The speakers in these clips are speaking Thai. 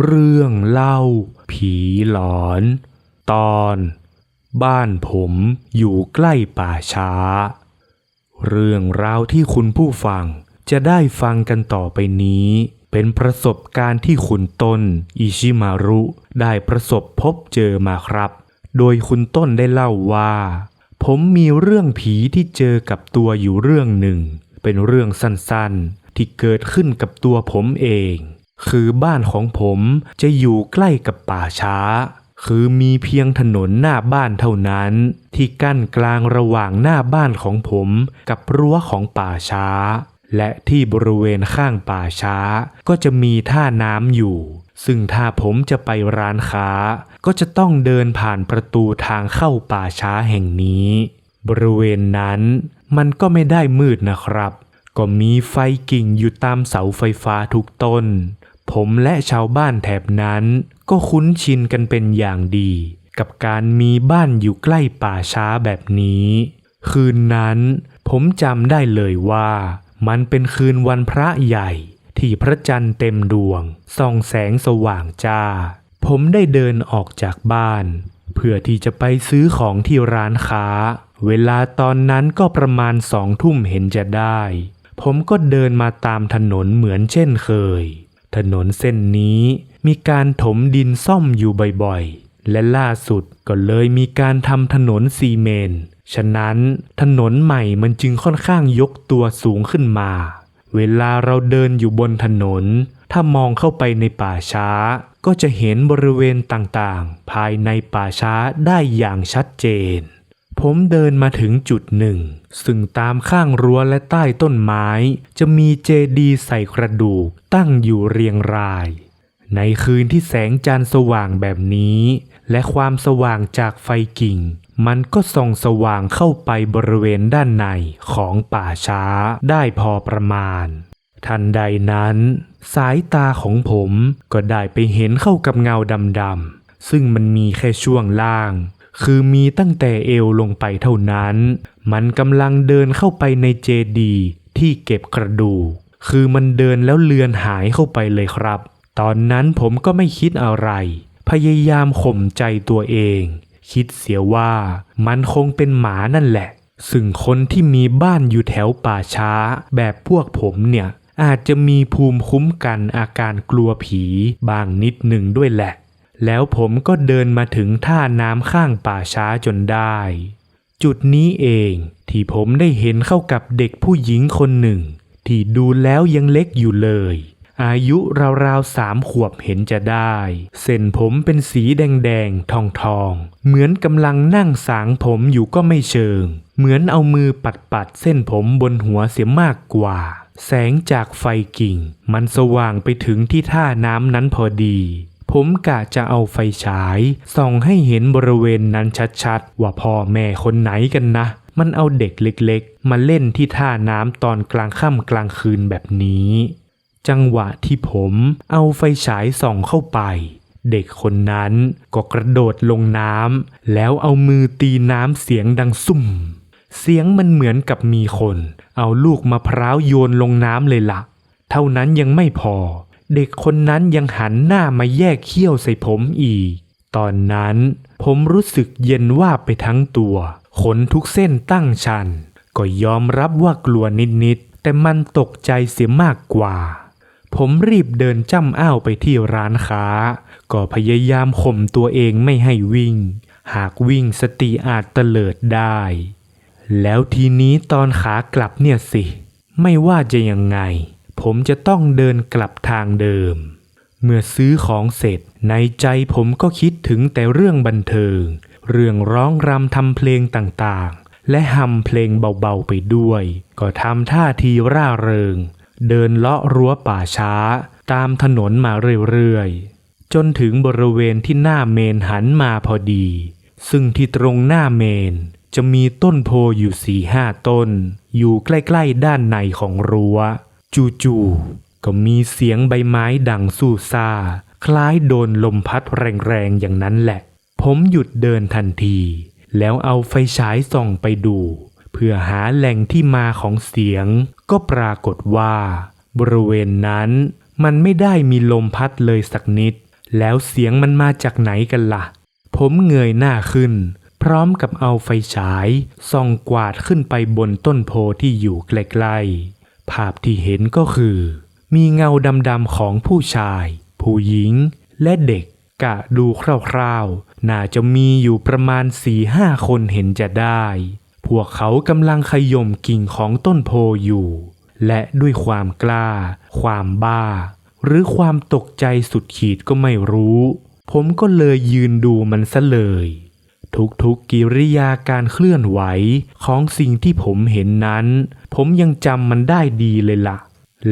เรื่องเล่า ผีหลอน ตอน บ้านผมอยู่ใกล้ป่าช้า เรื่องราวที่คุณผู้ฟังจะได้ฟังกันต่อไปนี้ เป็นประสบการณ์ที่คุณต้น อิชิมารุ ได้ประสบพบเจอมาครับ โดยคุณต้นได้เล่าว่า ผมมีเรื่องผีที่เจอกับตัวอยู่เรื่องหนึ่ง เป็นเรื่องสั้นๆ ที่เกิดขึ้นกับตัวผมเอง คือบ้านของผมจะอยู่ใกล้กับป่าช้า คือมีเพียงถนนหน้าบ้านเท่านั้น ที่กั้นกลางระหว่างหน้าบ้านของผมกับรั้วของป่าช้า และที่บริเวณข้างป่าช้า ก็จะมีท่าน้ำอยู่ ซึ่งถ้าผมจะไปร้านค้า ก็จะต้องเดินผ่านประตูทางเข้าป่าช้าแห่งนี้ บริเวณนั้นมันก็ไม่ได้มืดนะครับ ก็มีไฟกิ่งอยู่ตามเสาไฟฟ้าทุกต้น ผมและชาวบ้านแถบนั้นก็คุ้นชินกันเป็นอย่างดี กับการมีบ้านอยู่ใกล้ป่าช้าแบบนี้ คืนนั้นผมจำได้เลยว่า มันเป็นคืนวันพระใหญ่ ที่พระจันทร์เต็มดวง ส่องแสงสว่างจ้า ผมได้เดินออกจากบ้าน เพื่อที่จะไปซื้อของที่ร้านค้า เวลาตอนนั้นก็ประมาณสองทุ่มเห็นจะได้ ผมก็เดินมาตามถนนเหมือนเช่นเคย ถนนเส้นนี้มีการถมดินซ่อมอยู่บ่อยๆ และล่าสุดก็เลยมีการทำถนนซีเมนต์ฉะนั้นถนนใหม่มันจึงค่อนข้างยกตัวสูงขึ้นมา เวลาเราเดินอยู่บนถนน ถ้ามองเข้าไปในป่าช้า ก็จะเห็นบริเวณต่างๆ ภายในป่าช้าได้อย่างชัดเจน ผมเดินมาถึงจุดหนึ่ง ซึ่งตามข้างรั้วและใต้ต้นไม้ จะมีเจดีใส่กระดูกตั้งอยู่เรียงราย ในคืนที่แสงจันทร์สว่างแบบนี้ และความสว่างจากไฟกิ่ง มันก็ส่องสว่างเข้าไปบริเวณด้านในของป่าช้าได้พอประมาณ ทันใดนั้น สายตาของผมก็ได้ไปเห็นเข้ากับเงาดำๆซึ่งมันมีแค่ช่วงล่าง คือมีตั้งแต่เอวลงไปเท่านั้น มันกำลังเดินเข้าไปในเจดีที่เก็บกระดูก คือมันเดินแล้วเลือนหายเข้าไปเลยครับ ตอนนั้นผมก็ไม่คิดอะไร พยายามข่มใจตัวเอง คิดเสียว่ามันคงเป็นหมานั่นแหละ ซึ่งคนที่มีบ้านอยู่แถวป่าช้า แบบพวกผมเนี่ยอาจจะมีภูมิคุ้มกันอาการกลัวผีบางนิดหนึ่งด้วยแหละ แล้วผมก็เดินมาถึงท่าน้ำข้างป่าช้าจนได้ จุดนี้เองที่ผมได้เห็นเข้ากับเด็กผู้หญิงคนหนึ่ง ที่ดูแล้วยังเล็กอยู่เลย อายุราวๆสามขวบเห็นจะได้ เส้นผมเป็นสีแดงๆ ทองๆ เหมือนกำลังนั่งสางผมอยู่ก็ไม่เชิง เหมือนเอามือปัดๆ เส้นผมบนหัวเสียมากกว่า แสงจากไฟกิ่ง มันสว่างไปถึงที่ท่าน้ำนั้นพอดี ผมกะจะเอาไฟฉาย ส่องให้เห็นบริเวณนั้นชัดๆ ว่าพ่อแม่คนไหนกันนะ มันเอาเด็กเล็กๆ มาเล่นที่ท่าน้ำตอนกลางค่ำกลางคืนแบบนี้ จังหวะที่ผมเอาไฟฉายส่องเข้าไป เด็กคนนั้นก็กระโดดลงน้ำแล้วเอามือตีน้ำเสียงดังซุ่ม เสียงมันเหมือนกับมีคน เอาลูกมะพร้าวโยนลงน้ำเลยละ่ะ เท่านั้นยังไม่พอ เด็กคนนั้นยังหันหน้ามาแยกเขี้ยวใส่ผมอีก ตอนนั้นผมรู้สึกเย็นว่าไปทั้งตัว ขนทุกเส้นตั้งชัน ก็ยอมรับว่ากลัวนิดๆ แต่มันตกใจเสียมากกว่า ผมรีบเดินจ้ำอ้าวไปที่ร้านค้า ก็พยายามข่มตัวเองไม่ให้วิ่ง หากวิ่งสติอาจเตลิดได้ แล้วทีนี้ตอนขากลับเนี่ยสิ ไม่ว่าจะยังไง ผมจะต้องเดินกลับทางเดิม เมื่อซื้อของเสร็จในใจผมก็คิดถึงแต่เรื่องบันเทิง เรื่องร้องรำทำเพลงต่างๆ และฮัมเพลงเบาๆไปด้วย ก็ทำท่าทีร่าเริง เดินเลาะรั้วป่าช้า ตามถนนมาเรื่อยๆ จนถึงบริเวณที่หน้าเมนหันมาพอดี ซึ่งที่ตรงหน้าเมนจะมีต้นโพอยู่สี่ห้าต้น อยู่ใกล้ ๆ ด้านในของรั้ว จู่ๆก็มีเสียงใบไม้ดังสู้ซาคล้ายโดนลมพัดแรงๆอย่างนั้นแหละ ผมหยุดเดินทันที แล้วเอาไฟฉายส่องไปดู เพื่อหาแหล่งที่มาของเสียง ก็ปรากฏว่า บริเวณนั้น มันไม่ได้มีลมพัดเลยสักนิด แล้วเสียงมันมาจากไหนกันละ่ะ ผมเงยหน้าขึ้น พร้อมกับเอาไฟฉายส่องกวาดขึ้นไปบนต้นโพที่อยู่ใกล้ๆ ภาพที่เห็นก็คือ มีเงาดำๆของผู้ชาย ผู้หญิง และเด็กกะดูคร่าวๆ น่าจะมีอยู่ประมาณสี่ห้าคนเห็นจะได้ พวกเขากำลังขย่มกิ่งของต้นโพอยู่ และด้วยความกล้า ความบ้า หรือความตกใจสุดขีดก็ไม่รู้ ผมก็เลยยืนดูมันซะเลย ทุกๆกิริยาการเคลื่อนไหวของสิ่งที่ผมเห็นนั้น ผมยังจำมันได้ดีเลยละ่ะ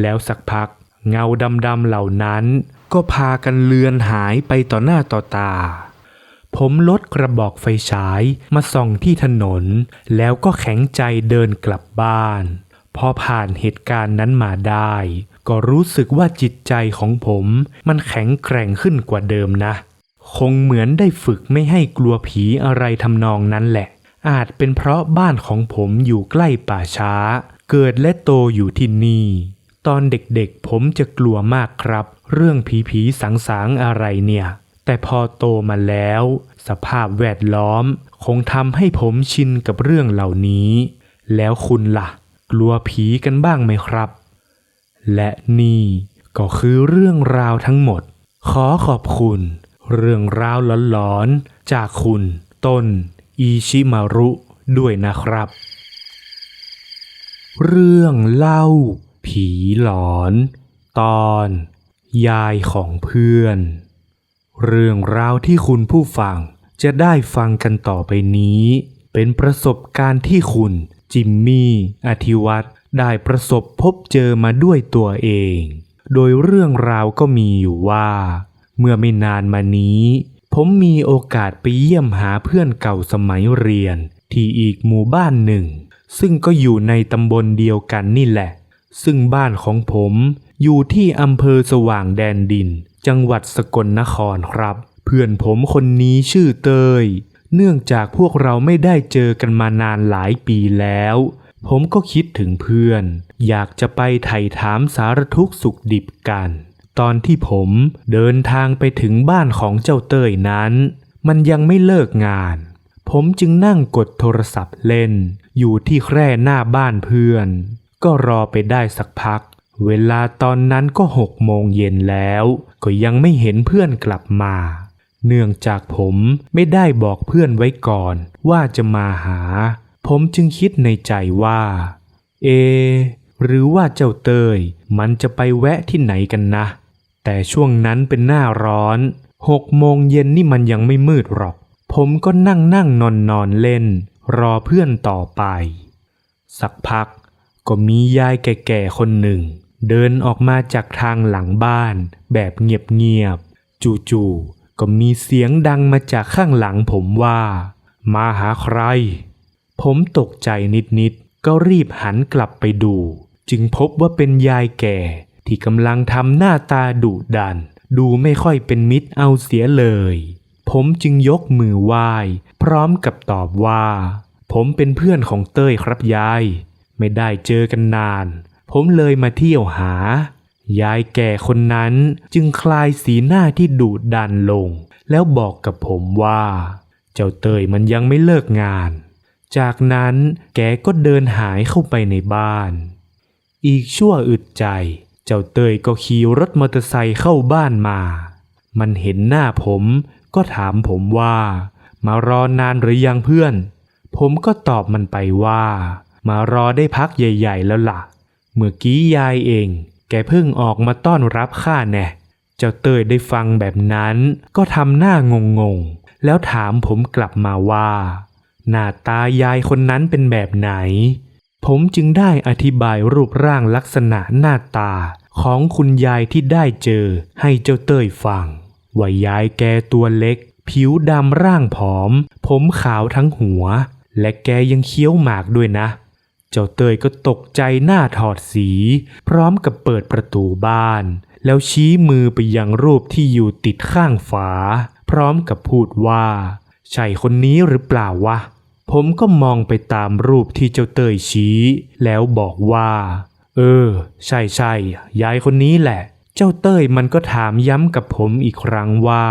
แล้วสักพักเงาดำๆเหล่านั้น ก็พากันเลือนหายไปต่อหน้าต่อตา ผมลดกระบอกไฟฉายมาส่องที่ถนน แล้วก็แข็งใจเดินกลับบ้าน พอผ่านเหตุการณ์นั้นมาได้ ก็รู้สึกว่าจิตใจของผมมันแข็งแกร่งขึ้นกว่าเดิมนะ คงเหมือนได้ฝึกไม่ให้กลัวผีอะไรทำนองนั้นแหละ อาจเป็นเพราะบ้านของผมอยู่ใกล้ป่าช้า เกิดและโตอยู่ที่นี่ ตอนเด็กๆผมจะกลัวมากครับ เรื่องผีผีสางสางๆอะไรเนี่ย แต่พอโตมาแล้ว สภาพแวดล้อม คงทำให้ผมชินกับเรื่องเหล่านี้ แล้วคุณล่ะ กลัวผีกันบ้างไหมครับ และนี่ก็คือเรื่องราวทั้งหมด ขอขอบคุณ เรื่องราวหลอนๆ จากคุณต้นอีชิมารุด้วยนะครับ เรื่องเล่า ผีหลอน ตอน ยายของเพื่อน เรื่องราวที่คุณผู้ฟังจะได้ฟังกันต่อไปนี้ เป็นประสบการณ์ที่คุณ จิมมี่ อธิวัตรได้ประสบพบเจอมาด้วยตัวเอง โดยเรื่องราวก็มีอยู่ว่า เมื่อไม่นานมานี้ ผมมีโอกาสไปเยี่ยมหาเพื่อนเก่าสมัยเรียน ที่อีกหมู่บ้านหนึ่ง ซึ่งก็อยู่ในตำบลเดียวกันนี่แหละ ซึ่งบ้านของผมอยู่ที่อำเภอสว่างแดนดิน จังหวัดสกลนครครับ เพื่อนผมคนนี้ชื่อเตย เนื่องจากพวกเราไม่ได้เจอกันมานานหลายปีแล้ว ผมก็คิดถึงเพื่อน อยากจะไปไถ่ถามสารทุกข์สุขดิบกัน ตอนที่ผมเดินทางไปถึงบ้านของเจ้าเตยนั้น มันยังไม่เลิกงาน ผมจึงนั่งกดโทรศัพท์เล่น อยู่ที่แคร่หน้าบ้านเพื่อน ก็รอไปได้สักพัก เวลาตอนนั้นก็หกโมงเย็นแล้ว ก็ยังไม่เห็นเพื่อนกลับมา เนื่องจากผมไม่ได้บอกเพื่อนไว้ก่อนว่าจะมาหา ผมจึงคิดในใจว่า เอหรือว่าเจ้าเตยมันจะไปแวะที่ไหนกันนะ แต่ช่วงนั้นเป็นหน้าร้อนหกโมงเย็นนี่มันยังไม่มืดหรอก ผมก็นั่งนั่งนอนนอนเล่น รอเพื่อนต่อไป สักพักก็มียายแก่ๆคนหนึ่ง เดินออกมาจากทางหลังบ้าน แบบเงียบๆจู่ๆก็มีเสียงดังมาจากข้างหลังผมว่า มาหาใคร ผมตกใจนิดๆก็รีบหันกลับไปดู จึงพบว่าเป็นยายแก่ ที่กำลังทำหน้าตาดุดัน ดูไม่ค่อยเป็นมิตรเอาเสียเลย ผมจึงยกมือไหว้ พร้อมกับตอบว่า ผมเป็นเพื่อนของเต้ยครับยาย ไม่ได้เจอกันนาน ผมเลยมาเที่ยวหา ยายแก่คนนั้นจึงคลายสีหน้าที่ดุดันลง แล้วบอกกับผมว่า เจ้าเตยมันยังไม่เลิกงานจากนั้นแกก็เดินหายเข้าไปในบ้าน อีกชั่วอึดใจ จ้าเตยก็ขี่รถมอเตอร์ไซค์เข้าบ้านมา มันเห็นหน้าผมก็ถามผมว่า มารอนานหรือยังเพื่อน ผมก็ตอบมันไปว่า มารอได้พักใหญ่ ๆ แล้วล่ะ เมื่อกี้ยายเอง แกเพิ่งออกมาต้อนรับข้าแน่เจ้าเตยได้ฟังแบบนั้น ก็ทำหน้างงๆแล้วถามผมกลับมาว่า หน้าตายายคนนั้นเป็นแบบไหน ผมจึงได้อธิบายรูปร่างลักษณะหน้าตา ของคุณยายที่ได้เจอให้เจ้าเต้ยฟัง ว่ายายแกตัวเล็ก ผิวดำร่างผอม ผมขาวทั้งหัว และแกยังเคี้ยวหมากด้วยนะ เจ้าเตยก็ตกใจหน้าถอดสี พร้อมกับเปิดประตูบ้าน แล้วชี้มือไปยังรูปที่อยู่ติดข้างฝา พร้อมกับพูดว่า ใช่คนนี้หรือเปล่าวะ ผมก็มองไปตามรูปที่เจ้าเตยชี้ แล้วบอกว่า เออ ใช่ใช่ยายคนนี้แหละ เจ้าเต้ยมันก็ถามย้ำกับผมอีกครั้งว่า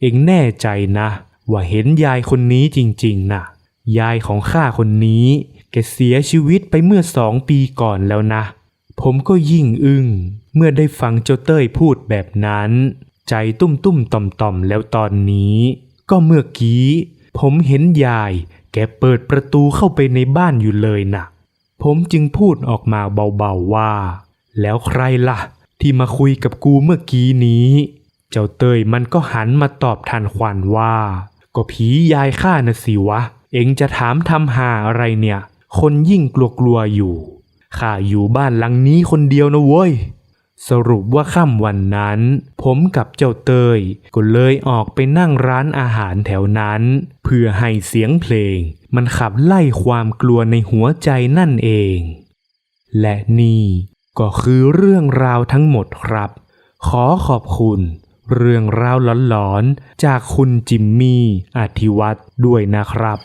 เอ็งแน่ใจนะ ว่าเห็นยายคนนี้จริงๆนะยายของข้าคนนี้แกเสียชีวิตไปเมื่อสองปีก่อนแล้วนะ ผมก็ยิ่งอึง้งเมื่อได้ฟังเจ้าเต้ยพูดแบบนั้น ใจตุ้มตุ้มต่อมต่อมแล้วตอนนี้ ก็เมื่อกี้ ผมเห็นยาย แกเปิดประตูเข้าไปในบ้านอยู่เลยนะ ผมจึงพูดออกมาเบาๆว่า แล้วใครล่ะ ที่มาคุยกับกูเมื่อกี้นี้ เจ้าเตยมันก็หันมาตอบทันควันว่า ก็ผียายข้านะสิวะ เอ็งจะถามทำหาอะไรเนี่ย คนยิ่งกลัวๆอยู่ข้าอยู่บ้านหลังนี้คนเดียวนะเว้ย สรุปว่าค่ำวันนั้น ผมกับเจ้าเตยก็เลยออกไปนั่งร้านอาหารแถวนั้น เพื่อให้เสียงเพลง มันขับไล่ความกลัวในหัวใจนั่นเอง และนี่ก็คือเรื่องราวทั้งหมดครับ ขอขอบคุณ เรื่องราวหลอนๆ จากคุณจิมมี่อธิวัตรด้วยนะครับ